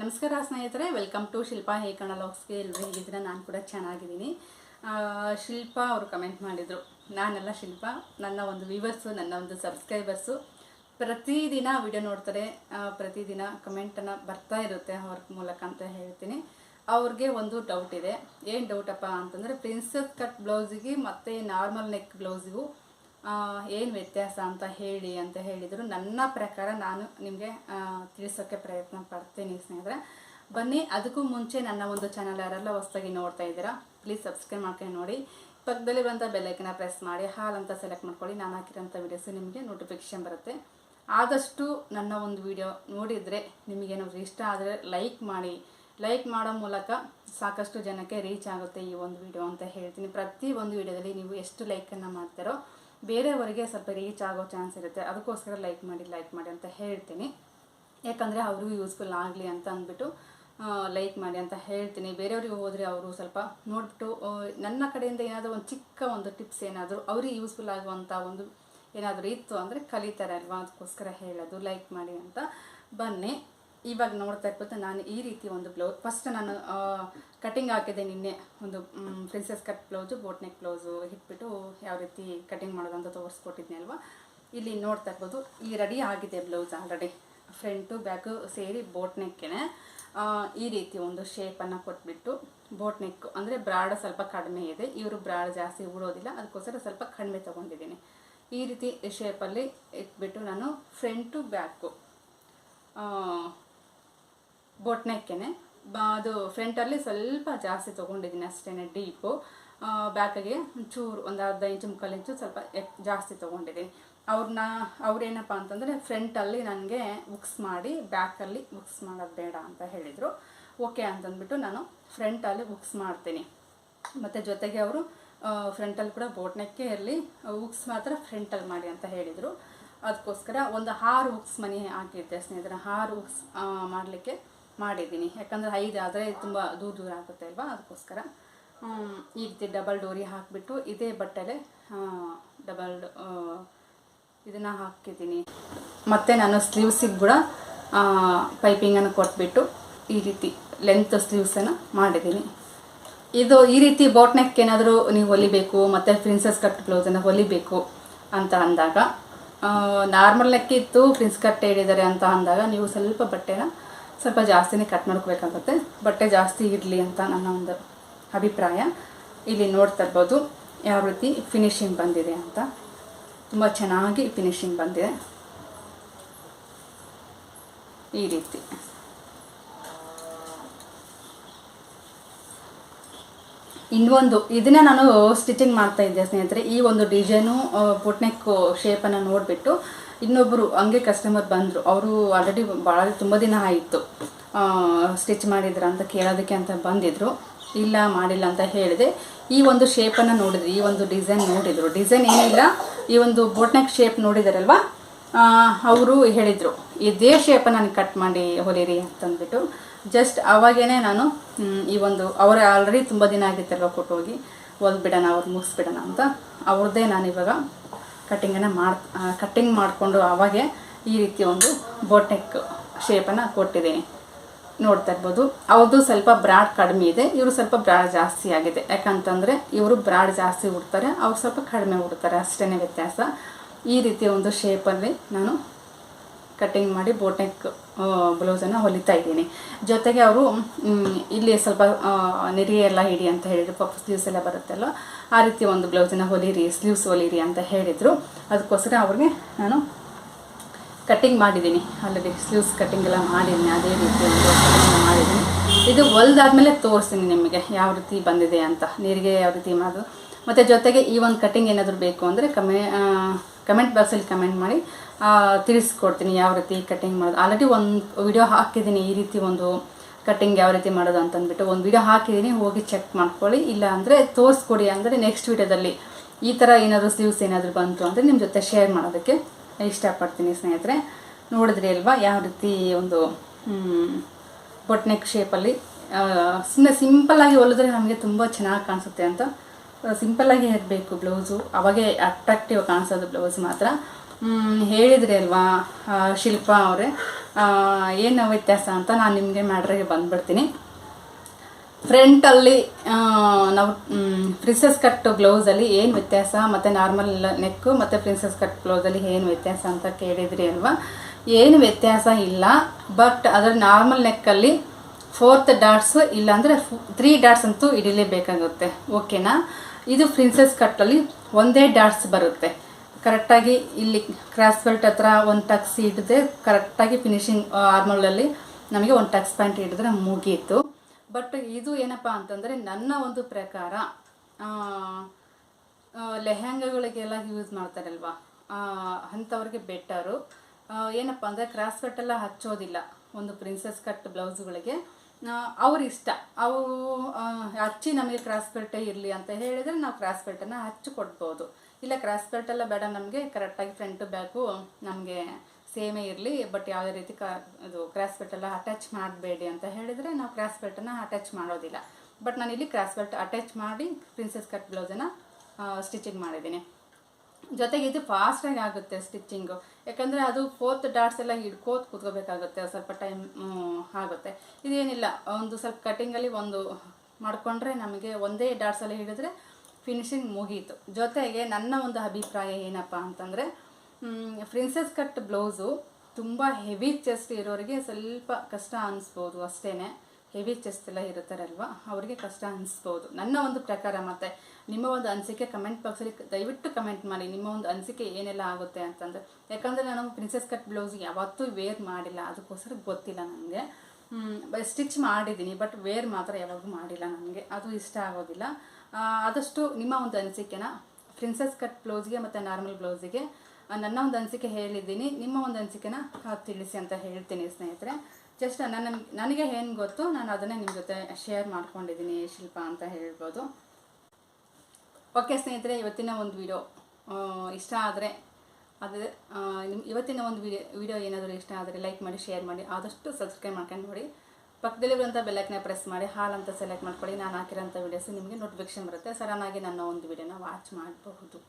ನಮಸ್ಕಾರ ಸ್ನೇಹಿತರೆ welcome to Shilpa ಹೇ ಕನ್ನಡಾಕ್ಸ್ಗೆ ಎಲ್ಲರೂ ಹೇಗಿದ್ದೀರಾ? ನಾನು ಕೂಡ ಚೆನ್ನಾಗಿದ್ದೀನಿ. ಶಿಲ್ಪಾ ಅವರು ಕಮೆಂಟ್ ಮಾಡಿದರು, ನಾನೆಲ್ಲ ಶಿಲ್ಪಾ, ನನ್ನ ಒಂದು ವ್ಯೂವರ್ಸು ನನ್ನ ಒಂದು ಸಬ್ಸ್ಕ್ರೈಬರ್ಸು ಪ್ರತಿದಿನ ವಿಡಿಯೋ ನೋಡ್ತಾರೆ. ಪ್ರತಿದಿನ ಕಮೆಂಟನ್ನು ಬರ್ತಾ ಇರುತ್ತೆ ಅವ್ರ ಮೂಲಕ ಅಂತ ಹೇಳ್ತೀನಿ. ಅವ್ರಿಗೆ ಒಂದು ಡೌಟ್ ಇದೆ. ಏನು ಡೌಟಪ್ಪ ಅಂತಂದರೆ ಪ್ರಿನ್ಸಸ್ ಕಟ್ ಬ್ಲೌಸಿಗೆ ಮತ್ತು ನಾರ್ಮಲ್ ನೆಕ್ ಬ್ಲೌಸಿಗೂ ಏನು ವ್ಯತ್ಯಾಸ ಅಂತ ಹೇಳಿ ಅಂತ ಹೇಳಿದರು. ನನ್ನ ಪ್ರಕಾರ ನಾನು ನಿಮಗೆ ತಿಳಿಸೋಕ್ಕೆ ಪ್ರಯತ್ನ ಪಡ್ತೀನಿ ಸ್ನೇಹಿತರೆ. ಬನ್ನಿ, ಅದಕ್ಕೂ ಮುಂಚೆ ನನ್ನ ಒಂದು ಚಾನಲ್ ಯಾರೆಲ್ಲ ಹೊಸದಾಗಿ ನೋಡ್ತಾ ಇದ್ದೀರಾ ಪ್ಲೀಸ್ ಸಬ್ಸ್ಕ್ರೈಬ್ ಮಾಡ್ಕೊಂಡು ನೋಡಿ. ಪಕ್ಕದಲ್ಲಿ ಬಂದ ಬೆಲ್ಲೈಕನ್ನ ಪ್ರೆಸ್ ಮಾಡಿ, ಹಾಲ್ ಅಂತ ಸೆಲೆಕ್ಟ್ ಮಾಡ್ಕೊಳ್ಳಿ. ನಾನು ಹಾಕಿರೋಂಥ ವೀಡಿಯೋಸು ನಿಮಗೆ ನೋಟಿಫಿಕೇಶನ್ ಬರುತ್ತೆ. ಆದಷ್ಟು ನನ್ನ ಒಂದು ವಿಡಿಯೋ ನೋಡಿದರೆ ನಿಮಗೇನಾದರೂ ಇಷ್ಟ ಆದರೆ ಲೈಕ್ ಮಾಡಿ. ಲೈಕ್ ಮಾಡೋ ಮೂಲಕ ಸಾಕಷ್ಟು ಜನಕ್ಕೆ ರೀಚ್ ಆಗುತ್ತೆ ಈ ಒಂದು ವಿಡಿಯೋ ಅಂತ ಹೇಳ್ತೀನಿ. ಪ್ರತಿ ಒಂದು ವಿಡಿಯೋದಲ್ಲಿ ನೀವು ಎಷ್ಟು ಲೈಕನ್ನು ಮಾಡ್ತಾರೋ ಬೇರೆಯವರಿಗೆ ಸ್ವಲ್ಪ ರೀಚ್ ಆಗೋ ಚಾನ್ಸ್ ಇರುತ್ತೆ. ಅದಕ್ಕೋಸ್ಕರ ಲೈಕ್ ಮಾಡಿ ಲೈಕ್ ಮಾಡಿ ಅಂತ ಹೇಳ್ತೀನಿ. ಯಾಕಂದರೆ ಅವರು ಯೂಸ್ಫುಲ್ ಆಗಲಿ ಅಂತ ಅಂದ್ಬಿಟ್ಟು ಲೈಕ್ ಮಾಡಿ ಅಂತ ಹೇಳ್ತೀನಿ. ಬೇರೆಯವ್ರಿಗೆ ಹೋದರೆ ಅವರು ಸ್ವಲ್ಪ ನೋಡಿಬಿಟ್ಟು ನನ್ನ ಕಡೆಯಿಂದ ಏನಾದರೂ ಒಂದು ಚಿಕ್ಕ ಒಂದು ಟಿಪ್ಸ್ ಏನಾದರೂ ಅವ್ರಿಗೆ ಯೂಸ್ಫುಲ್ ಆಗುವಂಥ ಒಂದು ಏನಾದರೂ ಇತ್ತು ಅಂದರೆ ಕಲಿತಾರೆ ಅಲ್ವಾ? ಅದಕ್ಕೋಸ್ಕರ ಹೇಳೋದು ಲೈಕ್ ಮಾಡಿ ಅಂತ. ಬನ್ನಿ. ಇವಾಗ ನೋಡ್ತಾ ಇರ್ಬೋದು ನಾನು ಈ ರೀತಿ ಒಂದು ಬ್ಲೌಸ್ ಫಸ್ಟ್ ನಾನು ಕಟಿಂಗ್ ಹಾಕಿದೆ ನಿನ್ನೆ. ಒಂದು princess cut blouse boat neck blouse ಇಟ್ಬಿಟ್ಟು ಯಾವ ರೀತಿ ಕಟಿಂಗ್ ಮಾಡೋದು ಅಂತ ತೋರಿಸ್ಕೊಟ್ಟಿದ್ನಿ ಅಲ್ವಾ? ಇಲ್ಲಿ ನೋಡ್ತಾ ಇರ್ಬೋದು, ಈ ರೆಡಿ ಆಗಿದೆ ಬ್ಲೌಸ್ ಆಲ್ರೆಡಿ ಫ್ರಂಟು ಬ್ಯಾಕು ಸೇರಿ ಬೋಟ್ ನೆಕ್ಕೇನೆ ಈ ರೀತಿ ಒಂದು ಶೇಪನ್ನು ಕೊಟ್ಬಿಟ್ಟು ಬೋಟ್ ನೆಕ್ ಅಂದರೆ ಬ್ರಾಡ್ ಸ್ವಲ್ಪ ಕಡಿಮೆ ಇದೆ. ಇವರು ಬ್ರಾಡ್ ಜಾಸ್ತಿ ಉಡೋದಿಲ್ಲ, ಅದಕ್ಕೋಸ್ಕರ ಸ್ವಲ್ಪ ಕಡಿಮೆ ತೊಗೊಂಡಿದ್ದೀನಿ. ಈ ರೀತಿ ಶೇಪಲ್ಲಿ ಇಟ್ಬಿಟ್ಟು ನಾನು ಫ್ರಂಟು ಬ್ಯಾಕು ಬೋಟ್ನೆಕ್ಕೆನೆ. ಅದು ಫ್ರಂಟಲ್ಲಿ ಸ್ವಲ್ಪ ಜಾಸ್ತಿ ತೊಗೊಂಡಿದ್ದೀನಿ ಅಷ್ಟೇ ಡೀಪು ಬ್ಯಾಕಿಗೆ ಒಂಚೂರು, ಒಂದು ಅರ್ಧ ಇಂಚು, ಮುಕ್ಕಾಲು ಇಂಚು ಸ್ವಲ್ಪ ಜಾಸ್ತಿ ತೊಗೊಂಡಿದ್ದೀನಿ. ಅವ್ರನ್ನ ಅವ್ರೇನಪ್ಪ ಅಂತಂದರೆ ಫ್ರಂಟಲ್ಲಿ ನನಗೆ ಬುಕ್ಸ್ ಮಾಡಿ ಬ್ಯಾಕಲ್ಲಿ ಬುಕ್ಸ್ ಮಾಡೋದು ಬೇಡ ಅಂತ ಹೇಳಿದರು. ಓಕೆ ಅಂತಂದ್ಬಿಟ್ಟು ನಾನು ಫ್ರಂಟಲ್ಲಿ ಬುಕ್ಸ್ ಮಾಡ್ತೀನಿ. ಮತ್ತು ಜೊತೆಗೆ ಅವರು ಫ್ರಂಟಲ್ಲಿ ಕೂಡ ಬೋಟ್ನಕ್ಕೆ ಇರಲಿ ಬುಕ್ಸ್ ಮಾತ್ರ ಫ್ರಂಟಲ್ಲಿ ಮಾಡಿ ಅಂತ ಹೇಳಿದರು. ಅದಕ್ಕೋಸ್ಕರ ಒಂದು ಆರು ಬುಕ್ಸ್ ಮನಿ ಹಾಕಿದ್ದೆ ಸ್ನೇಹಿತರ. ಆರು ಬುಕ್ಸ್ ಮಾಡಲಿಕ್ಕೆ. ಮಾಡಿದ್ದೀನಿ. ಯಾಕಂದರೆ ಐದು ಆದರೆ ತುಂಬ ದೂರ ದೂರ ಆಗುತ್ತೆ ಅಲ್ವಾ? ಅದಕ್ಕೋಸ್ಕರ. ಈ ರೀತಿ ಡಬಲ್ ಡೋರಿ ಹಾಕಿಬಿಟ್ಟು ಇದೇ ಬಟ್ಟೆಲೆ ಡಬಲ್ ಇದನ್ನು ಹಾಕಿದ್ದೀನಿ. ಮತ್ತು ನಾನು ಸ್ಲೀವ್ಸಿಗೆ ಕೂಡ ಪೈಪಿಂಗನ್ನು ಕೊಟ್ಬಿಟ್ಟು ಈ ರೀತಿ ಲೆಂತ್ ಸ್ಲೀವ್ಸನ್ನು ಮಾಡಿದ್ದೀನಿ. ಇದು ಈ ರೀತಿ ಬೋಟ್ ನೆಕ್ ಏನಾದರೂ ನೀವು ಹೊಲಿಬೇಕು, ಮತ್ತು ಪ್ರಿನ್ಸಸ್ ಕಟ್ ಬ್ಲೌಸನ್ನು ಹೊಲಿಬೇಕು ಅಂತ ಅಂದಾಗ ನಾರ್ಮಲ್ ನೆಕ್ ಇತ್ತು ಪ್ರಿನ್ಸ್ ಕಟ್ ಹೇಳಿದ್ದಾರೆ ಅಂತ ಅಂದಾಗ ನೀವು ಸ್ವಲ್ಪ ಬಟ್ಟೆನ ಸ್ವಲ್ಪ ಜಾಸ್ತಿನೇ ಕಟ್ ಮಾಡ್ಕೋಬೇಕಾಗುತ್ತೆ ಬಟ್ಟೆ ಜಾಸ್ತಿ ಇರಲಿ ಅಂತ ನನ್ನ ಒಂದು ಅಭಿಪ್ರಾಯ. ಇಲ್ಲಿ ನೋಡ್ತಾ ಇರ್ಬೋದು ಯಾವ ರೀತಿ ಫಿನಿಶಿಂಗ್ ಬಂದಿದೆ ಅಂತ. ತುಂಬ ಚೆನ್ನಾಗಿ ಫಿನಿಶಿಂಗ್ ಬಂದಿದೆ. ಈ ರೀತಿ. ಇನ್ನೊಂದು, ಇದನ್ನೇ ನಾನು ಸ್ಟಿಚಿಂಗ್ ಮಾಡ್ತಾ ಇದ್ದೆ ಸ್ನೇಹಿತರೆ. ಈ ಒಂದು ಡಿಸೈನು ಪುಟ್ನೆಕ್ ಶೇಪನ್ನು ನೋಡಿಬಿಟ್ಟು ಇನ್ನೊಬ್ಬರು ಹಂಗೆ ಕಸ್ಟಮರ್ ಬಂದರು. ಅವರು ಆಲ್ರೆಡಿ ಭಾಳ ತುಂಬ ದಿನ ಆಯಿತು. ಸ್ಟಿಚ್ ಮಾಡಿದ್ರ ಅಂತ ಕೇಳೋದಕ್ಕೆ ಅಂತ ಬಂದಿದ್ದರು ಇಲ್ಲ, ಮಾಡಿಲ್ಲ ಅಂತ ಹೇಳಿದೆ. ಈ ಒಂದು ಶೇಪನ್ನು ನೋಡಿದ್ರು, ಈ ಒಂದು ಡಿಸೈನ್ ನೋಡಿದರು. ಡಿಸೈನ್ ಏನಿಲ್ಲ ಈ ಒಂದು ಬೋಟ್ನೆಕ್ ಶೇಪ್ ನೋಡಿದಾರಲ್ವ? ಅವರು ಹೇಳಿದರು, ಇದೇ ಶೇಪನ್ನು ನಾನು ಕಟ್ ಮಾಡಿ ಹೊಲಿರಿ ಅಂತಂದ್ಬಿಟ್ಟು. ಜಸ್ಟ್ ಅವಾಗೇ ನಾನು ಈ ಒಂದು, ಅವರ ಆಲ್ರೆಡಿ ತುಂಬ ದಿನ ಆಗಿತ್ತಲ್ವ ಕೊಟ್ಟೋಗಿ ಹೊಲ್ಬಿಡೋಣ ಅವ್ರು ಮುಗಿಸ್ಬಿಡೋಣ ಅಂತ. ಅವ್ರದ್ದೇ ನಾನು ಇವಾಗ ಕಟ್ಟಿಂಗನ್ನು ಮಾಡಿ ಕಟ್ಟಿಂಗ್ ಮಾಡಿಕೊಂಡು ಅವಾಗೆ ಈ ರೀತಿ ಒಂದು ಬೋಟೆಕ್ ಶೇಪನ್ನು ಕೊಟ್ಟಿದ್ದೀನಿ. ನೋಡ್ತಾ ಇರ್ಬೋದು. ಅವ್ರದ್ದು ಸ್ವಲ್ಪ ಬ್ರಾಡ್ ಕಡಿಮೆ ಇದೆ. ಇವರು ಸ್ವಲ್ಪ ಬ್ರಾಡ್ ಜಾಸ್ತಿ ಆಗಿದೆ. ಯಾಕಂತಂದರೆ ಇವರು ಬ್ರಾಡ್ ಜಾಸ್ತಿ ಉಡ್ತಾರೆ, ಅವ್ರು ಸ್ವಲ್ಪ ಕಡಿಮೆ ಉಡ್ತಾರೆ. ಅಷ್ಟೇ ವ್ಯತ್ಯಾಸ. ಈ ರೀತಿಯ ಒಂದು ಶೇಪಲ್ಲಿ ನಾನು ಕಟ್ಟಿಂಗ್ ಮಾಡಿ ಬೋಟ್ನೆಕ್ ಬ್ಲೌಸನ್ನು ಹೊಲಿತಾ ಇದ್ದೀನಿ. ಜೊತೆಗೆ ಅವರು ಇಲ್ಲಿ ಸ್ವಲ್ಪ ನೆರಿಗೆ ಎಲ್ಲ ಹಿಡಿ ಅಂತ ಹೇಳಿದ್ರು. ಪಪ್ಪ ಸ್ಲೀವ್ಸ್ ಎಲ್ಲ ಬರುತ್ತಲ್ಲ, ಆ ರೀತಿ ಒಂದು ಬ್ಲೌಸನ್ನು ಹೊಲಿರಿ ಸ್ಲೀವ್ಸ್ ಹೊಲಿರಿ ಅಂತ ಹೇಳಿದರು. ಅದಕ್ಕೋಸ್ಕರ ಅವ್ರಿಗೆ ನಾನು ಕಟ್ಟಿಂಗ್ ಮಾಡಿದ್ದೀನಿ. ಆಲ್ರೆಡಿ ಸ್ಲೀವ್ಸ್ ಕಟ್ಟಿಂಗ್ ಎಲ್ಲ ಮಾಡಿದ್ದೀನಿ, ಅದೇ ರೀತಿ ಮಾಡಿದ್ದೀನಿ. ಇದು ಹೊಲ್ದಾದ್ಮೇಲೆ ತೋರಿಸ್ತೀನಿ ನಿಮಗೆ ಯಾವ ರೀತಿ ಬಂದಿದೆ ಅಂತ. ನೀರಿಗೆ ಯಾವ ರೀತಿ ಮಾಡೋದು. ಮತ್ತು ಜೊತೆಗೆ ಈ ಒಂದು ಕಟಿಂಗ್ ಏನಾದರೂ ಬೇಕು ಅಂದರೆ ಕಮೆ ಕಮೆಂಟ್ ಬಾಕ್ಸಲ್ಲಿ ಕಮೆಂಟ್ ಮಾಡಿ ತಿಳಿಸ್ಕೊಡ್ತೀನಿ ಯಾವ ರೀತಿ ಕಟ್ಟಿಂಗ್ ಮಾಡೋದು. ಆಲ್ರೆಡಿ ಒಂದು ವಿಡಿಯೋ ಹಾಕಿದ್ದೀನಿ ಈ ರೀತಿ ಒಂದು ಕಟ್ಟಿಂಗ್ ಯಾವ ರೀತಿ ಮಾಡೋದು ಅಂತಂದ್ಬಿಟ್ಟು ಒಂದು ವಿಡಿಯೋ ಹಾಕಿದ್ದೀನಿ, ಹೋಗಿ ಚೆಕ್ ಮಾಡ್ಕೊಳ್ಳಿ. ಇಲ್ಲ ಅಂದರೆ ತೋರಿಸ್ಕೊಡಿ ಅಂದರೆ ನೆಕ್ಸ್ಟ್ ವಿಡಿಯೋದಲ್ಲಿ ಈ ಥರ ಏನಾದರೂ ಸ್ಲೀವ್ಸ್ ಏನಾದರೂ ಬಂತು ಅಂದರೆ ನಿಮ್ಮ ಜೊತೆ ಶೇರ್ ಮಾಡೋದಕ್ಕೆ ಇಷ್ಟಪಡ್ತೀನಿ ಸ್ನೇಹಿತರೆ. ನೋಡಿದ್ರಿ ಅಲ್ವಾ ಯಾವ ರೀತಿ ಒಂದು ಬೊಟ್ನೆಕ್ ಶೇಪಲ್ಲಿ ಸುಮ್ಮನೆ ಸಿಂಪಲ್ಲಾಗಿ ಹೊಲಿದ್ರೆ ನಮಗೆ ತುಂಬ ಚೆನ್ನಾಗಿ ಕಾಣಿಸುತ್ತೆ ಅಂತ ಸಿಂಪಲ್ಲಾಗಿ ಇರಬೇಕು ಬ್ಲೌಸು ಅವಾಗೇ ಅಟ್ರಾಕ್ಟಿವ್ ಕಾಣಿಸೋದು ಬ್ಲೌಸ್ ಮಾತ್ರ. ಹೇಳಿದ್ರಿ ಅಲ್ವಾ ಶಿಲ್ಪಾ ಅವರೇ ಏನು ವ್ಯತ್ಯಾಸ ಅಂತ ನಾನು ನಿಮಗೆ ಮ್ಯಾಟ್ರಿಗೆ ಬಂದುಬಿಡ್ತೀನಿ. ಫ್ರಂಟಲ್ಲಿ ನಾವು ಪ್ರಿನ್ಸಸ್ ಕಟ್ ಬ್ಲೌಸಲ್ಲಿ ಏನು ವ್ಯತ್ಯಾಸ, ಮತ್ತು ನಾರ್ಮಲ್ ನೆಕ್ಕು ಮತ್ತು ಪ್ರಿನ್ಸಸ್ ಕಟ್ ಬ್ಲೌಸಲ್ಲಿ ಏನು ವ್ಯತ್ಯಾಸ ಅಂತ ಕೇಳಿದ್ರಿ ಅಲ್ವಾ? ಏನು ವ್ಯತ್ಯಾಸ ಇಲ್ಲ ಬಟ್ ಅದರ ನಾರ್ಮಲ್ ನೆಕ್ಕಲ್ಲಿ ಫೋರ್ತ್ ಡಾಟ್ಸು ಇಲ್ಲಾಂದರೆ ತ್ರೀ ಡಾಟ್ಸ್ ಅಂತೂ ಹಿಡಿಲೇಬೇಕಾಗುತ್ತೆ. ಓಕೆನಾ ಇದು ಪ್ರಿನ್ಸಸ್ ಕಟ್ಟಲ್ಲಿ ಒಂದೇ ಡಾಟ್ಸ್ ಬರುತ್ತೆ. ಕರೆಕ್ಟಾಗಿ ಇಲ್ಲಿ ಕ್ರಾಸ್ ಬೆಲ್ಟ್ ಹತ್ರ ಒಂದು ಟಕ್ಸ್ ಹಿಡಿದ್ರೆ ಕರೆಕ್ಟಾಗಿ ಫಿನಿಶಿಂಗ್ ಆರ್ಮಲಲ್ಲಿ ನಮಗೆ ಒಂದು ಟಕ್ಸ್ ಪ್ಯಾಂಟ್ ಹಿಡಿದ್ರೆ ಮುಗೀತು. ಬಟ್ ಇದು ಏನಪ್ಪ ಅಂತಂದರೆ ನನ್ನ ಒಂದು ಪ್ರಕಾರ ಲೆಹೆಂಗಾಗಳಿಗೆಲ್ಲ ಯೂಸ್ ಮಾಡ್ತಾರಲ್ವಾ? ಅಂಥವ್ರಿಗೆ ಬೆಟರು ಏನಪ್ಪ ಅಂದರೆ ಕ್ರಾಸ್ ಕಟ್ ಎಲ್ಲ ಹಚ್ಚೋದಿಲ್ಲ. ಒಂದು ಪ್ರಿನ್ಸೆಸ್ ಕಟ್ ಬ್ಲೌಸ್ಗಳಿಗೆ. ಅವ್ರ ಇಷ್ಟ ಅವು ಹಚ್ಚಿ ನಮಗೆ ಕ್ರಾಸ್ ಬೆಲ್ಟೇ ಇರಲಿ ಅಂತ ಹೇಳಿದರೆ ನಾವು ಕ್ರಾಸ್ ಬೆಲ್ಟನ್ನು ಹಚ್ಚಿ ಕೊಡ್ಬೋದು ಇಲ್ಲ ಕ್ರಾಸ್ ಬೆಲ್ಟ್ ಎಲ್ಲ ಬೇಡ ನಮಗೆ ಕರೆಕ್ಟಾಗಿ ಫ್ರಂಟು ಬ್ಯಾಕು ನಮಗೆ ಸೇಮೇ ಇರಲಿ ಬಟ್ ಯಾವುದೇ ರೀತಿ ಕ ಇದು ಕ್ರಾಸ್ ಬೆಲ್ಟ್ ಎಲ್ಲ ಅಟ್ಯಾಚ್ ಮಾಡಬೇಡಿ ಅಂತ ಹೇಳಿದರೆ ನಾವು ಕ್ರಾಸ್ ಬೆಲ್ಟನ್ನು ಅಟ್ಯಾಚ್ ಮಾಡೋದಿಲ್ಲ. ಬಟ್ ನಾನು ಇಲ್ಲಿ ಕ್ರಾಸ್ ಬೆಲ್ಟ್ ಅಟ್ಯಾಚ್ ಮಾಡಿ ಪ್ರಿನ್ಸಸ್ ಕಟ್ ಬ್ಲೌಸನ್ನು ಸ್ಟಿಚಿಂಗ್ ಮಾಡಿದ್ದೀನಿ. ಜೊತೆಗೆ ಇದು ಫಾಸ್ಟಾಗಿ ಆಗುತ್ತೆ ಸ್ಟಿಚ್ಚಿಂಗು ಯಾಕಂದರೆ ಅದು ಫೋರ್ತ್ ಡಾಟ್ಸ್ ಎಲ್ಲ ಹಿಡ್ಕೋತ ಕೂತ್ಕೋಬೇಕಾಗುತ್ತೆ ಸ್ವಲ್ಪ ಟೈಮ್ ಆಗುತ್ತೆ. ಇದೇನಿಲ್ಲ, ಒಂದು ಸ್ವಲ್ಪ ಕಟ್ಟಿಂಗಲ್ಲಿ ಒಂದು ಮಾಡಿಕೊಂಡ್ರೆ ನಮಗೆ ಒಂದೇ ಡಾಟ್ಸಲ್ಲಿ ಹಿಡಿದ್ರೆ ಫಿನಿಶಿಂಗ್ ಮುಗೀತು. ಜೊತೆಗೆ ನನ್ನ ಒಂದು ಅಭಿಪ್ರಾಯ ಏನಪ್ಪ ಅಂತಂದರೆ ಪ್ರಿನ್ಸೆಸ್ ಕಟ್ ಬ್ಲೌಸು ತುಂಬ ಹೆವಿ ಚೆಸ್ಟ್ ಇರೋರಿಗೆ ಸ್ವಲ್ಪ ಕಷ್ಟ ಅನಿಸ್ಬೋದು ಅಷ್ಟೇ ಹೆವಿ ಚೆಸ್ಟ್ ಎಲ್ಲ ಇರುತ್ತಾರಲ್ವ? ಅವರಿಗೆ ಕಷ್ಟ ಅನಿಸ್ಬೋದು. ನನ್ನ ಒಂದು ಪ್ರಕಾರ ಮತ್ತು ನಿಮ್ಮ ಒಂದು ಅನಿಸಿಕೆ ಕಮೆಂಟ್ ಬಾಕ್ಸಲ್ಲಿ ದಯವಿಟ್ಟು ಕಮೆಂಟ್ ಮಾಡಿ. ನಿಮ್ಮ ಒಂದು ಅನಿಸಿಕೆ ಏನೆಲ್ಲ ಆಗುತ್ತೆ ಅಂತಂದ್ರೆ, ಯಾಕಂದರೆ ನಾನು ಪ್ರಿನ್ಸೆಸ್ ಕಟ್ ಬ್ಲೌಸ್ ಯಾವತ್ತೂ ವೇರ್ ಮಾಡಿಲ್ಲ. ಅದಕ್ಕೋಸ್ಕರ ಗೊತ್ತಿಲ್ಲ ನನಗೆ ಸ್ಟಿಚ್ ಮಾಡಿದ್ದೀನಿ ಬಟ್ ವೇರ್ ಮಾತ್ರ ಯಾವಾಗೂ ಮಾಡಿಲ್ಲ ನನಗೆ ಅದು ಇಷ್ಟ ಆಗೋದಿಲ್ಲ. ಆದಷ್ಟು ನಿಮ್ಮ ಒಂದು ಅನಿಸಿಕೆನ ಪ್ರಿನ್ಸೆಸ್ ಕಟ್ ಬ್ಲೌಸ್ಗೆ ಮತ್ತು ನಾರ್ಮಲ್ ಬ್ಲೌಸಿಗೆ ನನ್ನ ಒಂದು ಅನಿಸಿಕೆ ಹೇಳಿದ್ದೀನಿ. ನಿಮ್ಮ ಒಂದು ಅನಿಸಿಕೆನ ತಿಳಿಸಿ ಅಂತ ಹೇಳ್ತೀನಿ ಸ್ನೇಹಿತರೆ. ಜಸ್ಟ್ ನನ್ನ ನನಗೆ ಏನು ಗೊತ್ತು ನಾನು ಅದನ್ನೇ ನಿಮ್ಮ ಜೊತೆ ಶೇರ್ ಮಾಡ್ಕೊಂಡಿದ್ದೀನಿ ಶಿಲ್ಪ ಅಂತ ಹೇಳ್ಬೋದು. ಓಕೆ ಸ್ನೇಹಿತರೆ, ಇವತ್ತಿನ ಒಂದು ವಿಡಿಯೋ ಇಷ್ಟ ಆದರೆ ಅದು ಇವತ್ತಿನ ಒಂದು ವಿಡಿಯೋ ವಿಡಿಯೋ ಏನಾದರೂ ಇಷ್ಟ ಆದರೆ ಲೈಕ್ ಮಾಡಿ ಶೇರ್ ಮಾಡಿ, ಆದಷ್ಟು ಸಬ್ಸ್ಕ್ರೈಬ್ ಮಾಡ್ಕೊಂಡು ನೋಡಿ. ಪಕ್ಕದಲ್ಲಿ ಬರುವಂಥ ಬೆಲ್ಲೈಕ್ನ ಪ್ರೆಸ್ ಮಾಡಿ, ಹಾಲ್ ಅಂತ ಸೆಲೆಕ್ಟ್ ಮಾಡ್ಕೊಳ್ಳಿ. ನಾನು ಹಾಕಿರೋಂಥ ವೀಡಿಯೋಸ್ ನಿಮಗೆ ನೋಟಿಫಿಕೇಶನ್ ಬರುತ್ತೆ. ಸಡನ್ನಾಗಿ ನನ್ನ ಒಂದು ವಿಡಿಯೋನ ವಾಚ್ ಮಾಡಬಹುದು.